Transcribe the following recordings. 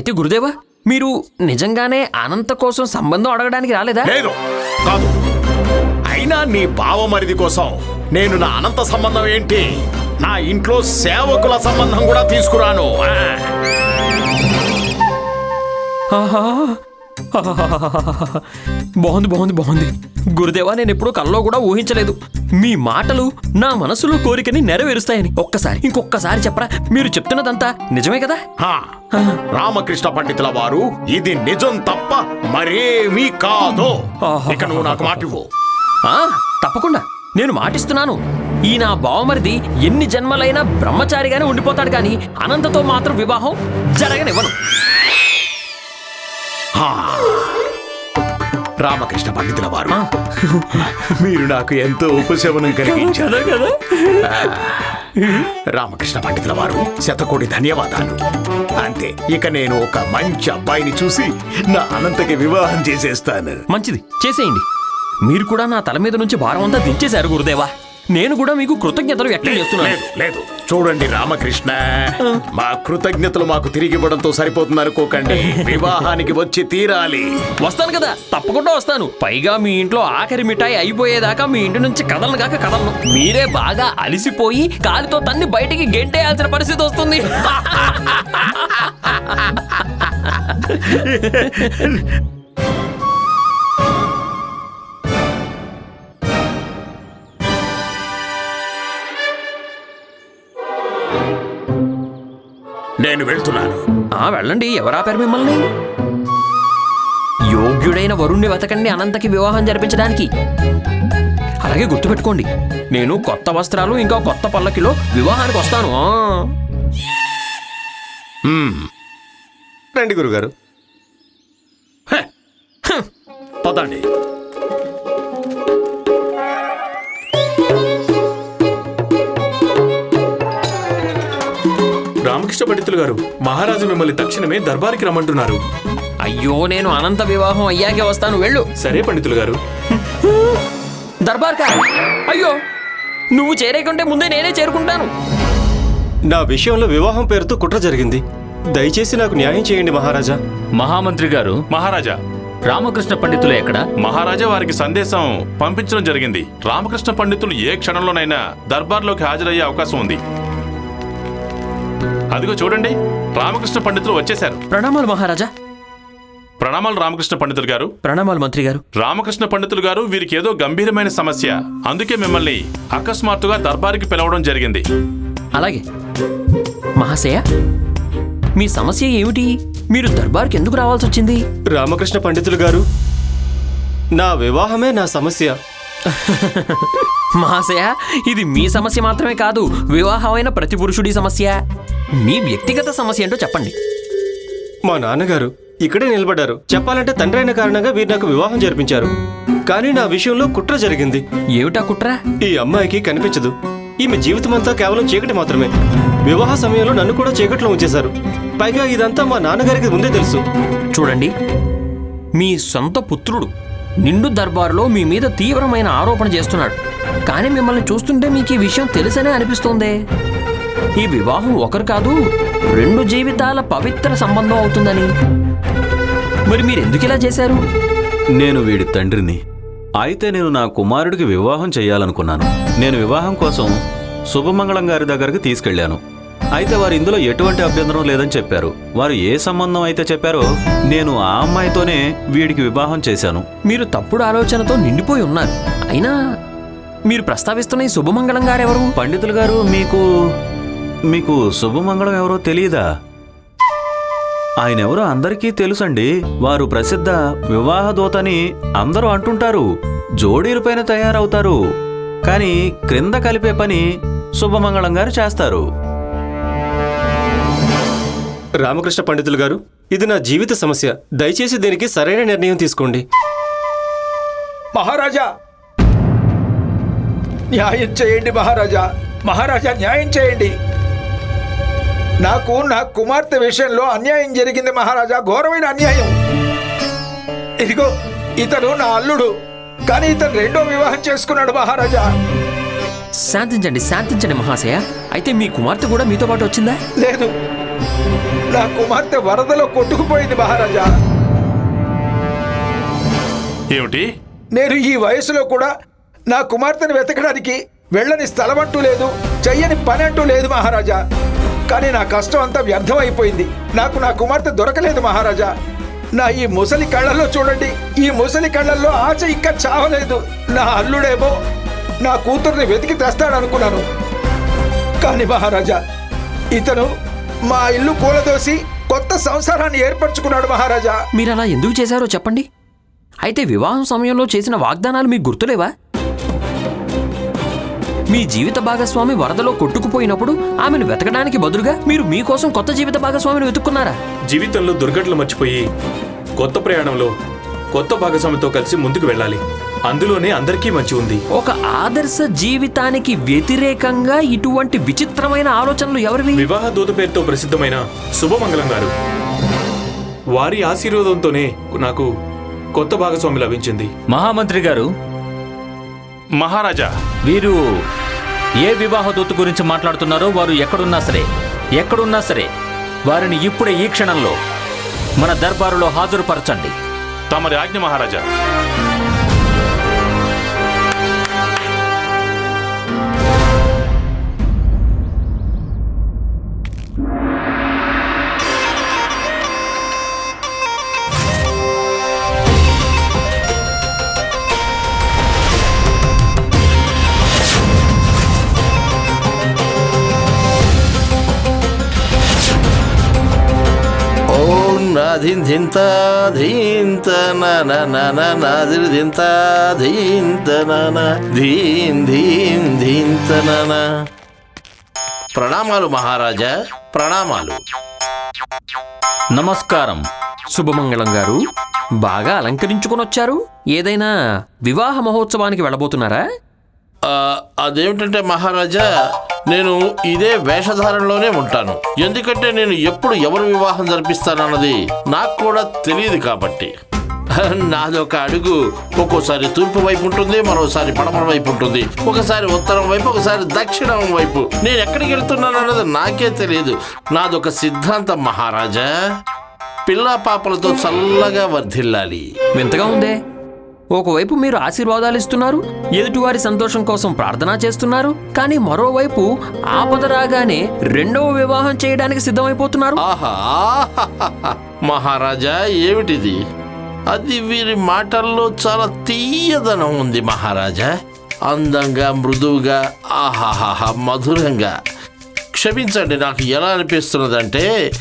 అయితే గురుదేవా మీరు నిజంగానే అనంత కోసం సంబంధం అడగడానికి రాలేదా? లేదు. కాదు. అయినా నీ బావమరిది కోసం నేను నా అనంత సంబంధం ఏంటి? నా ఇంట్లో సేవకుల సంబంధం కూడా తీసుకురాను. ఆహా. బాగుంది బాగుంది బాగుంది. గురుదేవా నేను ఎప్పుడూ కల్లో కూడా ఊహించలేదు. మీ మాటలు నా మనసులో కోరికని నెరవేరుస్తాయని. ఒక్కసారి ఇంకొక్కసారి చెప్పరా? మీరు చెప్తున్నదంతా నిజమే కదా? హా. రామకృష్ణ పండితుల వారు ఇది నిజం తప్ప మరేమీ కాదు. ఇక నువ్వు నాకు మాటివ్వు ఆ తప్పకుండా. నేను మాటిస్తున్నాను. ఈ నా బావమరిది ఎన్ని జన్మలైనా బ్రహ్మచారిగానే ఉండిపోతాడు కానీ అనంతతో మాత్రం వివాహం జరగనివ్వను. రామకృష్ణ పండితుల వారు మీరు నాకు ఎంతో ఉపశమనం కలిగించారు. కదా రామకృష్ణ పండితుల వారు శతకోటి ధన్యవాదాలు. అంతే ఇక నేను ఒక మంచి అబ్బాయిని చూసి నా అనంతకి వివాహం చేసేస్తాను. మంచిది చేసేయండి. మీరు కూడా నా తల మీద నుంచి భారం అంతా దించేశారు గురుదేవా. నేను కూడా మీకు కృతజ్ఞతలు వ్యక్తం చేస్తున్నాను. లేదు లేదు. చూడండి రామకృష్ణ మా కృతజ్ఞతలు మాకు తిరిగి ఇవ్వడంతో సరిపోతుంది అనుకోకండి. వివాహానికి వచ్చి తీరాలి. వస్తాను కదా తప్పకుండా వస్తాను. పైగా మీ ఇంట్లో ఆఖరి మిఠాయి అయిపోయేదాకా మీ ఇంటి నుంచి కదలను కాక కదలను. మీరే బాగా అలిసిపోయి కాలితో తన్ని బయటికి గెంటేయాల్సిన పరిస్థితి వస్తుంది. నేను వెళ్తున్నాను. ఆ వెళ్ళండి. ఎవరాపారు మిమ్మల్ని? యోగ్యుడైన వరుణ్ణి వెతకండి అనంతకి వివాహం జరిపించడానికి. అలాగే గుర్తుపెట్టుకోండి నేను కొత్త వస్త్రాలు ఇంకా కొత్త పల్లకిలో వివాహానికి వస్తాను. రండి గురుగారు. పదండి. పండితులు గారు మహారాజు మిమ్మల్ని తక్షణమే దర్బారికి రమ్మంటున్నారు. అయ్యో నేను అనంత వివాహం అయ్యాకే వస్తాను వెళ్ళు. సరే పండితులు గారు. దర్బార్కా అయ్యో నువ్వు చేరేకుంటే ముందే నేనే చేరుకుంటాను. నా విషయంలో వివాహం పేరుతో కుట్ర జరిగింది. దయచేసి నాకు న్యాయం చేయండి మహారాజా. మహామంత్రి గారు మహారాజా. రామకృష్ణ పండితులు ఎక్కడ? మహారాజా వారికి సందేశం పంపించడం జరిగింది. రామకృష్ణ పండితులు ఏ క్షణంలోనైనా దర్బార్లోకి హాజరయ్యే అవకాశం ఉంది. అదిగో చూడండి రామకృష్ణ పండితులు వచ్చేశారు. ప్రణామాలు మహారాజా. ప్రణామాలు రామకృష్ణ పండితులు గారు. ప్రణామాలు మంత్రి గారు. రామకృష్ణ పండితులు గారు వీరికి ఏదో గంభీరమైన సమస్య. అందుకే మిమ్మల్ని అకస్మాత్తుగా దర్బారికి పిలవడం జరిగింది. అలాగే. మహాశయ మీ సమస్య ఏమిటి? మీరు దర్బార్కి ఎందుకు రావాల్సి వచ్చింది? రామకృష్ణ పండితులు గారు నా వివాహమే నా సమస్య. మహాశయ ఇది మీ సమస్య మాత్రమే కాదు వివాహమైన ప్రతి పురుషుడి సమస్య. మీ వ్యక్తిగత సమస్య ఏంటో చెప్పండి. మా నాన్నగారు ఇక్కడే నిలబడ్డారు. చెప్పాలంటే తండ్రి అయిన కారణంగా వీరు నాకు వివాహం జరిపించారు. కానీ నా విషయంలో కుట్ర జరిగింది. ఏమిటా కుట్ర? ఈ అమ్మాయికి కనిపించదు. ఈమె జీవితమంతా కేవలం చీకటి మాత్రమే. వివాహ సమయంలో నన్ను కూడా చీకట్లో ఉంచేశారు. పైగా ఇదంతా మా నాన్నగారికి ముందే తెలుసు. చూడండి. మీ సొంత పుత్రుడు నిండు దర్బారులో మీ మీద తీవ్రమైన ఆరోపణ చేస్తున్నాడు. కానీ మిమ్మల్ని చూస్తుంటే మీకు ఈ విషయం తెలుసనే అనిపిస్తోందే. ఈ వివాహం ఒకరు కాదు రెండు జీవితాల పవిత్ర సంబంధం అవుతుందని. మరి మీరు ఎందుకు ఇలా చేశారు? నేను వీడి తండ్రిని అయితే నేను నా కుమారుడికి వివాహం చేయాలనుకున్నాను. నేను వివాహం కోసం శుభమంగళం గారి దగ్గరికి తీసుకెళ్ళాను అయితే వారు ఇందులో ఎటువంటి అభ్యంతరం లేదని చెప్పారు. వారు ఏ సంబంధం అయితే చెప్పారో నేను ఆ అమ్మాయితోనే వీడికి వివాహం చేశాను. మీరు తప్పుడు ఆలోచనతో నిండిపోయి ఉన్నారు. అయినా మీరు ప్రస్తావిస్తున్న ఈ శుభమంగళం గారెవరు? పండితులు గారు మీకు మీకు శుభమంగళం ఎవరో తెలియదా? ఆయన ఎవరో అందరికీ తెలుసండి. వారు ప్రసిద్ధ వివాహదూతని అందరూ అంటుంటారు. జోడీలపైన తయారవుతారు. కానీ క్రింద కలిపే పని శుభమంగళం గారు చేస్తారు. రామకృష్ణ పండితులు గారు ఇది నా జీవిత సమస్య. దయచేసి దీనికి సరైన నిర్ణయం తీసుకోండి. మహారాజా! న్యాయం చేయండి మహారాజా. మహారాజా న్యాయం చేయండి. నాకు నా కుమార్తె విషయంలో అన్యాయం జరిగింది మహారాజా. ఘోరమైన అన్యాయం. ఇదిగో ఇతను నా అల్లుడు. కానీ ఇతను రెండో వివాహం చేసుకున్నాడు మహారాజా. శాంతించండి శాంతించండి మహాశయ. అయితే మీ కుమార్తె కూడా మీతో పాటు వచ్చిందా? లేదు. నా కుమార్తె వరదలో కొట్టుకుపోయింది మహారాజా. ఏమిటి? నేను ఈ వయసులో కూడా నా కుమార్తెను వెతకడానికి వెళ్ళని స్థలం అంటూ లేదు చెయ్యని పని అంటూ లేదు మహారాజా. కానీ నా కష్టం అంతా వ్యర్థమైపోయింది. నాకు నా కుమార్తె దొరకలేదు మహారాజా. నా ఈ ముసలి కళ్ళల్లో చూడండి. ఈ ముసలి కళ్ళల్లో ఆశ ఇంకా చావలేదు. నా అల్లుడేమో నా కూతుర్ని వెతికి తెస్తాడనుకున్నాను. కానీ మహారాజా ఇతను మా ఇల్లు కూలదోసి కొత్త సంసారాన్ని ఏర్పరచుకున్నాడు మహారాజా. మీరు అలా ఎందుకు చేశారో చెప్పండి. అయితే వివాహం సమయంలో చేసిన వాగ్దానాలు మీకు గుర్తులేవా? మీ జీవిత భాగస్వామి వరదలో కొట్టుకుపోయినప్పుడు ఆమెను వెతకడానికి బదులుగా మీరు మీకోసం కొత్త జీవిత భాగస్వామిని వెతుక్కున్నారా? జీవితంలో దుర్ఘటనలు మర్చిపోయి కొత్త ప్రయాణంలో కొత్త భాగస్వామితో కలిసి ముందుకు వెళ్ళాలి. అందులోనే అందరికీ మంచి ఉంది. ఒక ఆదర్శ జీవితానికి వ్యతిరేకంగా ఇటువంటి విచిత్రమైన ఆలోచనలు ఎవరివి? వివాహ దూత పేరుతో ప్రసిద్ధమైన శుభమంగళం గారు. వారి ఆశీర్వాదంతోనే నాకు కొత్త భాగస్వామి లభించింది. మహామంత్రి గారు. మహారాజా. వీరు ఏ వివాహ దూత గురించి మాట్లాడుతున్నారో వారు ఎక్కడున్నా సరే ఎక్కడున్నా సరే వారిని ఇప్పుడే ఈ క్షణంలో మన దర్బారులో హాజరుపరచండి. తమరి ఆజ్ఞ మహారాజా ఓం ధీంత ధింత ధీంత ధీం ధీం ధీంత ప్రణామాలు మహారాజా ప్రణామాలు. నమస్కారం. శుభమంగళం గారు. బాగా అలంకరించుకొని వచ్చారు ఏదైనా వివాహ మహోత్సవానికి వెళ్ళబోతున్నారా? అదేమిటంటే మహారాజా నేను ఇదే వేషధారణలోనే ఉంటాను. ఎందుకంటే నేను ఎప్పుడు ఎవరు వివాహం జరిపిస్తానన్నది నాకు కూడా తెలియదు కాబట్టి. నాదొక అడుగు ఒక్కోసారి తూర్పు వైపు ఉంటుంది మరోసారి పడమర వైపు ఉంటుంది. ఒకసారి ఉత్తరం వైపు ఒకసారి దక్షిణం వైపు. నేను ఎక్కడికి వెళ్తున్నానన్నది నాకే తెలియదు. నాదొక సిద్ధాంతం మహారాజా. పిల్లా పాపలతో చల్లగా వర్ధిల్లాలి. వింతగా ఉందే. ఒకవైపు మీరు ఆశీర్వాదాలు ఇస్తున్నారు ఎదుటివారి సంతోషం కోసం ప్రార్థన చేస్తున్నారు కానీ మరోవైపు ఆపద రాగానే రెండవ వివాహం చేయడానికి సిద్ధమైపోతున్నారు. ఆహా మహారాజా ఏమిటిది? అది వీరి మాటల్లో చాలా తీయదనం ఉంది మహారాజా. అందంగా మృదువుగా ఆహాహాహా మధురంగా. క్షమించండి నాకు ఎలా అనిపిస్తున్నదంటే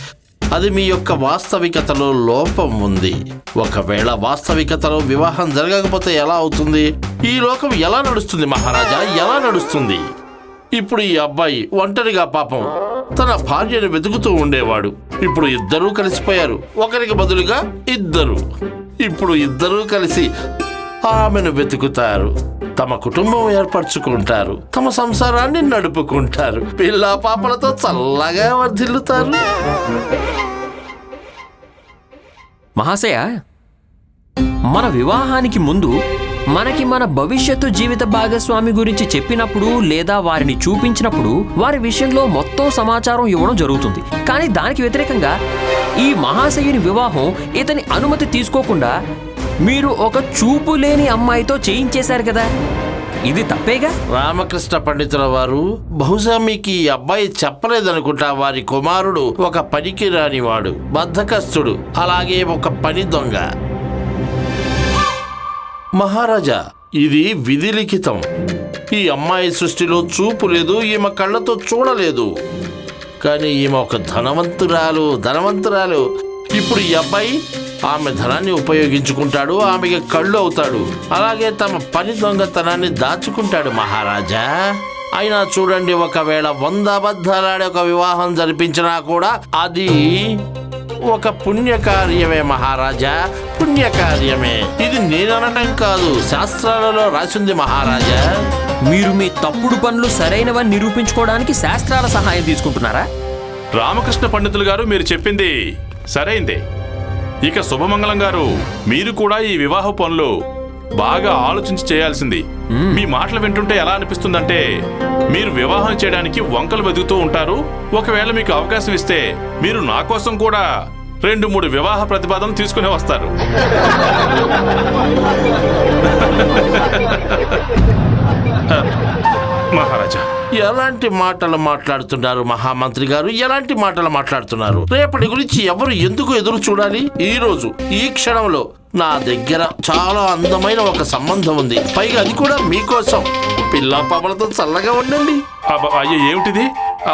అది మీ యొక్క వాస్తవికతలో లోపం ఉంది. ఒకవేళ వాస్తవికతలో వివాహం జరగకపోతే ఎలా అవుతుంది? ఈ లోకం ఎలా నడుస్తుంది మహారాజా? ఎలా నడుస్తుంది? ఇప్పుడు ఈ అబ్బాయి ఒంటరిగా పాపం తన భార్యను వెతుకుతూ ఉండేవాడు. ఇప్పుడు ఇద్దరూ కలిసిపోయారు. ఒకరికి బదులుగా ఇద్దరు. ఇప్పుడు ఇద్దరూ కలిసి ఆమెను వెతుకుతారు. తమ కుటుంబం ఏర్పరచుకుంటారు. తమ సంసారాన్ని నడుపుకుంటారు. పిల్ల పాపలతో చల్లగా వర్ధిల్లుతారు. మహాశయ మన వివాహానికి ముందు మనకి మన భవిష్యత్తు జీవిత భాగస్వామి గురించి చెప్పినప్పుడు లేదా వారిని చూపించినప్పుడు వారి విషయంలో మొత్తం సమాచారం ఇవ్వడం జరుగుతుంది. కానీ దానికి వ్యతిరేకంగా ఈ మహాశయుని వివాహం ఇతని అనుమతి తీసుకోకుండా మీరు ఒక చూపు లేని అమ్మాయితో చేయించేశారు కదా. ఇది తప్పేగా? రామకృష్ణ పండితుల వారు బహుశా మీకు ఈ అబ్బాయి చెప్పలేదనుకుంటా వారి కుమారుడు ఒక పనికి రానివాడు బద్ధకస్తుడు అలాగే ఒక పని దొంగ. మహారాజా ఇది విధి లిఖితం. ఈ అమ్మాయి సృష్టిలో చూపు లేదు ఈమె కళ్ళతో చూడలేదు. కానీ ఈమె ఒక ధనవంతురాలు ధనవంతురాలు. ఇప్పుడు ఈ అబ్బాయి ఆమె ధనాన్ని ఉపయోగించుకుంటాడు ఆమెకి కళ్ళు అవుతాడు. అలాగే తమ పని దొంగతనాన్ని దాచుకుంటాడు మహారాజా. అయినా చూడండి ఒకవేళ వంద అబద్ధాలాడి ఒక వివాహం జరిపించినా కూడా అది ఒక పుణ్యకార్యమే మహారాజా పుణ్యకార్యమే. ఇది నేననటం కాదు శాస్త్రాలలో రాసింది మహారాజా. మీరు మీ తప్పుడు పనులు సరైనవని నిరూపించుకోవడానికి శాస్త్రాల సహాయం తీసుకుంటున్నారా? రామకృష్ణ పండితులు గారు మీరు చెప్పింది సరైందే. ఇక శుభమంగళం గారు మీరు కూడా ఈ వివాహ పనులు బాగా ఆలోచించి చేయాల్సింది. మీ మాటలు వింటుంటే ఎలా అనిపిస్తుందంటే మీరు వివాహం చేయడానికి వంకలు వెతుకుతూ ఉంటారు. ఒకవేళ మీకు అవకాశం ఇస్తే మీరు నా కోసం కూడా రెండు మూడు వివాహ ప్రతిపాదనలు తీసుకుని వస్తారు. మహారాజా. ఎలాంటి మాటలు మాట్లాడుతున్నారు మహామంత్రి గారు? ఎలాంటి మాటలు మాట్లాడుతున్నారు? రేపటి గురించి ఎవరు ఎందుకు ఎదురు చూడాలి? ఈ రోజు ఈ క్షణంలో నా దగ్గర చాలా అందమైన ఒక సంబంధం ఉంది. పైగా అది కూడా మీకోసం. పిల్ల పాపలతో చల్లగా ఉండండి. అయ్యో ఏమిటిది?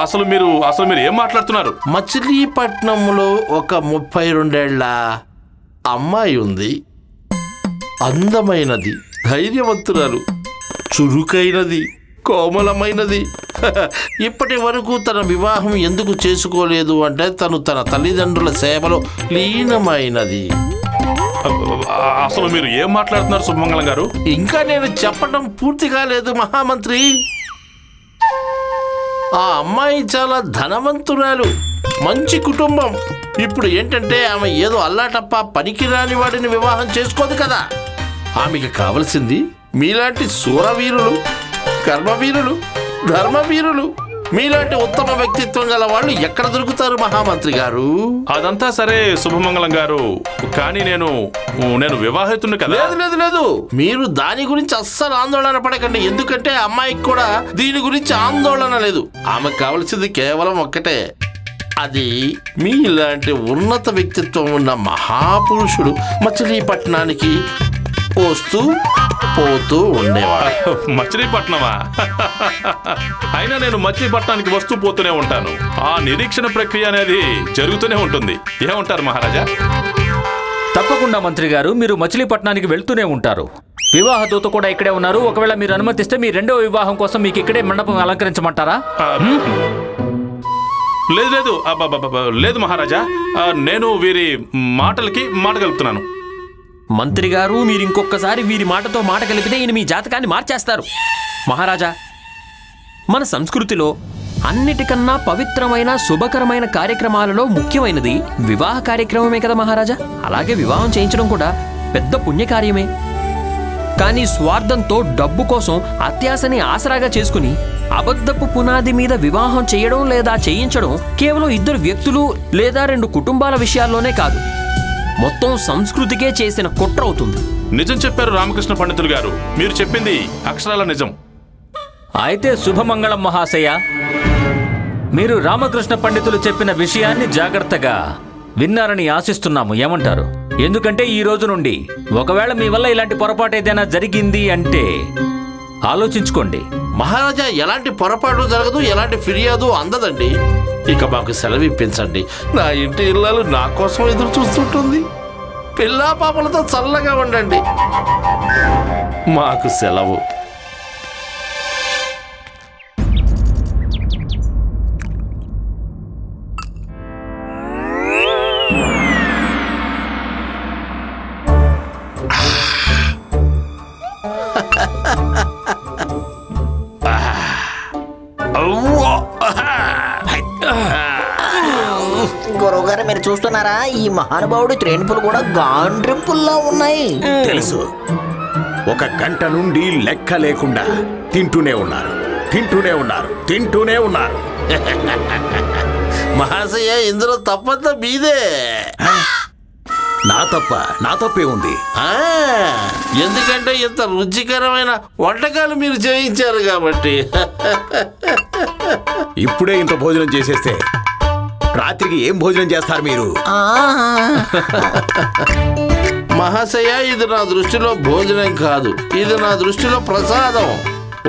అసలు మీరు అసలు మీరు ఏం మాట్లాడుతున్నారు? మచిలీపట్నంలో ఒక ముప్పై రెండేళ్ళ అమ్మాయి ఉంది. అందమైనది ధైర్యవంతురాలు చురుకైనది. కోమలమైనది. ఇప్పటి వరకు తన వివాహం ఎందుకు చేసుకోలేదు అంటే తను తన తల్లిదండ్రుల సేవలో లీనమైనది. అసలు మీరు ఏం మాట్లాడుతున్నారు శుభమంగళం గారు? ఇంకా నేను చెప్పడం పూర్తి కాలేదు మహామంత్రి. ఆ అమ్మాయి చాలా ధనవంతురాలు మంచి కుటుంబం. ఇప్పుడు ఏంటంటే ఆమె ఏదో అల్లాటప్ప పనికిరాని వాడిని వివాహం చేసుకోదు కదా. ఆమెకి కావలసింది మీలాంటి శూరవీరులు కర్మవీరులు ధర్మవీరులు. మీలాంటి ఉత్తమ వ్యక్తిత్వం గల వాళ్ళు ఎక్కడ దొరుకుతారు మహామంత్రి గారు? అదంతా సరే శుభమంగళం గారు. కానీ నేను నేను వివాహితుడిని కదా. లేదు లేదు లేదు. మీరు దాని గురించి అస్సలు ఆందోళన పడకండి. ఎందుకంటే అమ్మాయికి కూడా దీని గురించి ఆందోళన లేదు. ఆమెకు కావలసింది కేవలం ఒక్కటే. అది మీలాంటి ఉన్నత వ్యక్తిత్వం ఉన్న మహాపురుషుడు మచిలీపట్నానికి వస్తూ పోతూ ఉండేవాడు. మచిలీపట్నమా? అయినా నేను మచిలీపట్నానికి వస్తూ పోతూనే ఉంటాను. ఆ నిరీక్షణ ప్రక్రియ అనేది జరుగుతూనే ఉంటుంది. ఏమంటారు మహారాజా? తప్పకుండా మంత్రి గారు. మీరు మచిలీపట్నానికి వెళ్తూనే ఉంటారు. వివాహ దూత కూడా ఇక్కడే ఉన్నారు. ఒకవేళ మీరు అనుమతిస్తే మీ రెండవ వివాహం కోసం మీకు ఇక్కడే మండపం అలంకరించమంటారా? లేదు లేదు. లేదు మహారాజా. నేను వీరి మాటలకి మాట కలుపుతున్నాను మంత్రి గారు మీరు ఇంకొకసారి వీరి మాటతో మాట కలిపితే ఈయన మీ జాతకాన్ని మార్చేస్తారు. మహారాజా మన సంస్కృతిలో అన్నిటికన్నా పవిత్రమైన శుభకరమైన కార్యక్రమాలలో ముఖ్యమైనది వివాహ కార్యక్రమమే కదా మహారాజా. అలాగే వివాహం చేయించడం కూడా పెద్ద పుణ్యకార్యమే. కానీ స్వార్థంతో డబ్బు కోసం అత్యాశని ఆసరాగా చేసుకుని అబద్ధపు పునాది మీద వివాహం చేయడం లేదా చేయించడం కేవలం ఇద్దరు వ్యక్తులు లేదా రెండు కుటుంబాల విషయాల్లోనే కాదు. మొత్తం సంస్కృతికే చేసిన కుట్ర అవుతుంది. నిజం చెప్పారు రామకృష్ణ పండితులు గారు. మీరు చెప్పింది అక్షరాల నిజం. అయితే శుభమంగళం మహాశయ. మీరు రామకృష్ణ పండితులు చెప్పిన విషయాన్ని జాగ్రత్తగా విన్నారని ఆశిస్తున్నాము. ఏమంటారు? ఎందుకంటే ఈ రోజు నుండి ఒకవేళ మీ వల్ల ఇలాంటి పొరపాటు ఏదైనా జరిగింది అంటే ఆలోచించుకోండి. మహారాజా ఎలాంటి పొరపాటు జరగదు ఎలాంటి ఫిర్యాదు అందదండి. ఇక మాకు సెలవు ఇప్పించండి నా ఇంటి ఇళ్ళలు నా కోసం ఎదురు చూస్తుంటుంది. పిల్లా పాపలతో చల్లగా ఉండండి. మాకు సెలవు. చూస్తున్నారా? ఈ మహానుభావుడి త్రేణుపులు కూడా గాండ్రింపుల్లా ఉన్నాయి. తెలుసు. ఒక గంట నుండి లెక్క లేకుండా తింటూనే ఉన్నారు. తింటూనే ఉన్నారు. తింటూనే ఉన్నారు. మహాశయ ఇందులో తప్పంతా మీదే. నా తప్ప నా తప్పే ఉంది. ఆ, ఎందుకంటే ఇంత రుచికరమైన వంటకాలు మీరు చేయించారు కాబట్టి. ఇప్పుడే ఇంత భోజనం చేసేస్తే రాత్రికి ఏం భోజనం చేస్తారు మీరు. మహాశయ ఇది నా దృష్టిలో భోజనం కాదు. ఇది నా దృష్టిలో ప్రసాదం.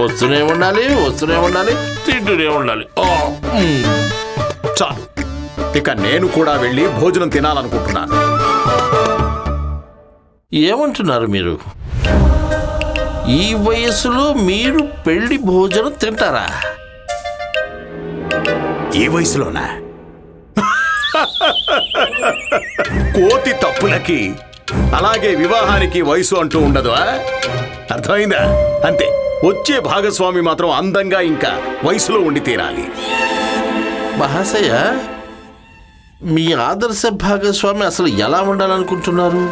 వస్తూనే ఉండాలి వస్తూనే ఉండాలి తింటూనే ఉండాలి. చాలు. ఇక నేను కూడా వెళ్ళి భోజనం తినాలనుకుంటున్నాను. ఏమంటున్నారు మీరు? ఈ వయసులో మీరు పెళ్ళి భోజనం తింటారా? ఈ వయసులోనా? కోతి తప్పులకి అలాగే వివాహానికి వయసు అంటూ ఉండదు? అర్థమైందా? అంతే. వచ్చే భాగస్వామి మాత్రం అందంగా ఇంకా వయసులో ఉండి తీరాలి. మహాశయ మీ ఆదర్శ భాగస్వామి అసలు ఎలా ఉండాలనుకుంటున్నారు?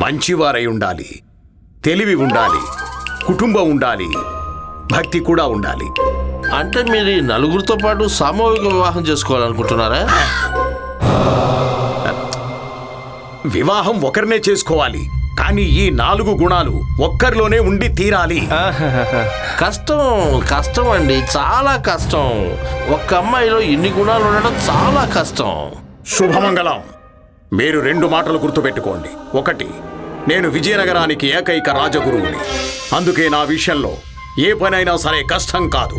మంచివారై ఉండాలి తెలివి ఉండాలి కుటుంబం ఉండాలి భక్తి కూడా ఉండాలి. అంటే మీరు ఈ నలుగురితో పాటు సామూహిక వివాహం చేసుకోవాలనుకుంటున్నారా? వివాహం ఒకరినే చేసుకోవాలి కానీ ఈ నాలుగు గుణాలు ఒక్కరిలోనే ఉండి తీరాలి. కష్టం కష్టం అండి చాలా కష్టం. ఒక్క అమ్మాయిలో ఇన్ని గుణాలు ఉండడం చాలా కష్టం. శుభమంగళం. మీరు రెండు మాటలు గుర్తుపెట్టుకోండి. ఒకటి నేను విజయనగరానికి ఏకైక రాజగురువుని. అందుకే నా విషయంలో ఏ పనైనా సరే కష్టం కాదు.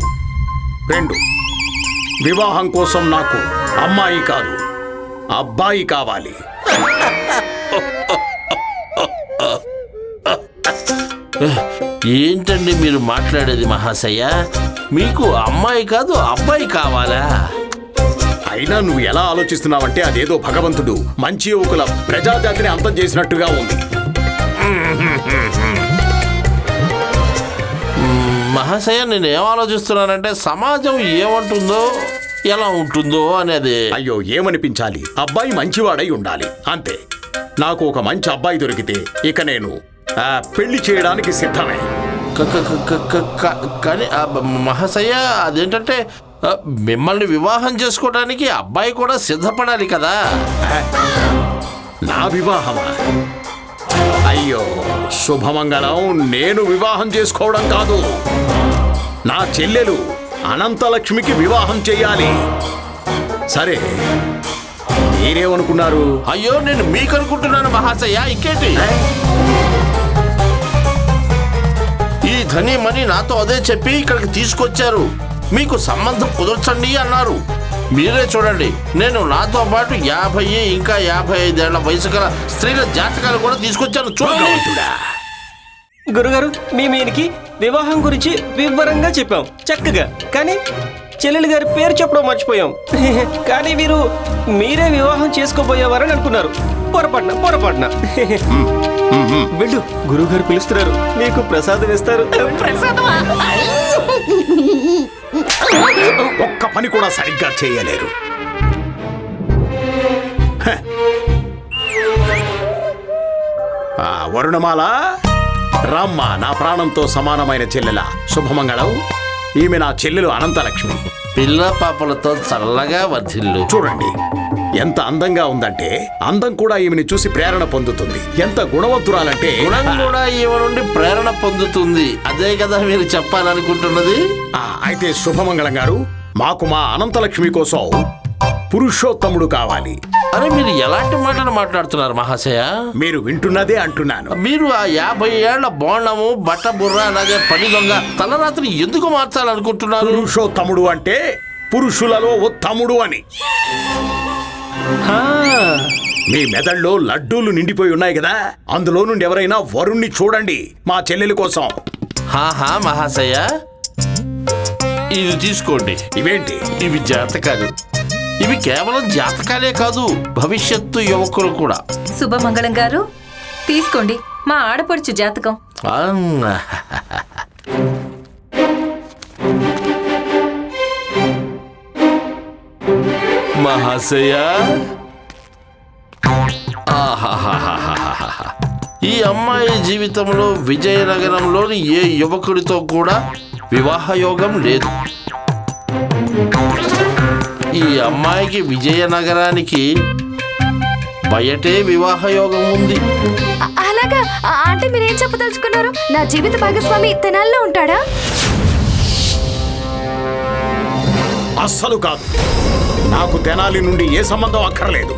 రెండు వివాహం కోసం నాకు అమ్మాయి కాదు అబ్బాయి కావాలి. ఏంటండి మీరు మాట్లాడేది మహాశయ్య మీకు అమ్మాయి కాదు అబ్బాయి కావాలా? అయినా నువ్వు ఎలా ఆలోచిస్తున్నావంటే అదేదో భగవంతుడు మంచి యువకుల ప్రజాజాతిని అంతం చేసినట్టుగా ఉంది. మహాశయ నేను ఏం ఆలోచిస్తున్నానంటే సమాజం ఏమంటుందో ఎలా ఉంటుందో అనేది. అయ్యో ఏమనిపించాలి? అబ్బాయి మంచివాడై ఉండాలి. అంతే. నాకు ఒక మంచి అబ్బాయి దొరికితే ఇక నేను పెళ్ళి చేయడానికి సిద్ధమే. కానీ మహాశయ అదేంటంటే మిమ్మల్ని వివాహం చేసుకోవడానికి అబ్బాయి కూడా సిద్ధపడాలి కదా. నా వివాహమా? అయ్యో శుభమంగళం. నేను వివాహం చేసుకోవడం కాదు. నా చెల్లెలు అనంతలక్ష్మికి వివాహం చేయాలి. సరే మీరేమనుకున్నారు? అయ్యో నేను మీకు అనుకుంటున్నాను మహాశయ. ఇంకేంటి? ఈ ధని మని నాతో అదే చెప్పి ఇక్కడికి తీసుకొచ్చారు. మీకు సంబంధం కుదర్చండి అన్నారు. మీరే చూడండి. నేను నాతో పాటు యాభై ఇంకా యాభై ఐదేళ్ళ వయసు గల స్త్రీల జాతకాలు కూడా తీసుకొచ్చాను. చూడండి గురుగారు మేము ఈయనకి వివాహం గురించి వివరంగా చెప్పాం. చక్కగా. కానీ చెల్లెలి గారి పేరు చెప్పడం మర్చిపోయాం. కానీ మీరు మీరే వివాహం చేసుకోబోయేవారని అనుకున్నారు. పొరపాటున పొరపాటున. వెళ్ళు గురుగారు పిలుస్తున్నారు. నీకు ప్రసాదం ఇస్తారు. ఒక్క పని కూడా సరిగ్గా చేయలేరు. వరుణమాల రామ్మ నా ప్రాణంతో సమానమైన చెల్లెల శుభమంగళం. ఈమె నా చెల్లెలు అనంతలక్ష్మి. పిల్ల పాపలతో చల్లగా వర్ధిల్లు. చూడండి ఎంత అందంగా ఉందంటే అందం కూడా ఈమెని చూసి ప్రేరణ పొందుతుంది. ఎంత గుణవంతురాలంటే గుణం కూడా ఈమె నుండి ప్రేరణ పొందుతుంది. అదే కదా మీరు చెప్పాలనుకుంటున్నది? ఆ, అయితే శుభమంగళం గారు మాకు మా అనంతలక్ష్మి కోసం పురుషోత్తముడు కావాలి. అరే మీరు ఎలాంటి మాటలు మాట్లాడుతున్నారు మహాశయ? మీరు వింటున్నదే అంటున్నాను. మీరు ఆ యాభై ఏళ్ళ బోండము బట్ట బుర్ర అలాగే పని దొంగ తలరాత్రి ఎందుకు మార్చాలనుకుంటున్నారు? పురుషోత్తముడు అంటే పురుషులలో ఉత్తముడు అని. మీ మెదడులో లడ్డూలు నిండిపోయి ఉన్నాయి కదా? అందులో నుండి ఎవరైనా వరుణ్ణి చూడండి మా చెల్లెలి కోసం. హాహా మహాశయ. ఇది తీసుకోండి. ఇవేంటి? ఇవి జాతకాలు. ఇవి కేవలం జాతకాలే కాదు భవిష్యత్తు యువకులు కూడా. శుభమంగళం గారు. తీసుకోండి మా ఆడపడుచు జాతకం. మహాశయ. ఈ అమ్మాయి జీవితంలో విజయనగరంలోని ఏ యువకుడితో కూడా వివాహ యోగం లేదు. ఈ అమ్మాయికి విజయనగరానికి బయటే వివాహ యోగం ఉంది. అలాగా? అంటే మీరేం చెప్పదలుచుకున్నారు? నా జీవిత భాగస్వామి తెనాల్లో ఉంటాడా? అస్సలు కాదు. నాకు తెనాలి నుండి ఏ సంబంధం అక్కర్లేదు.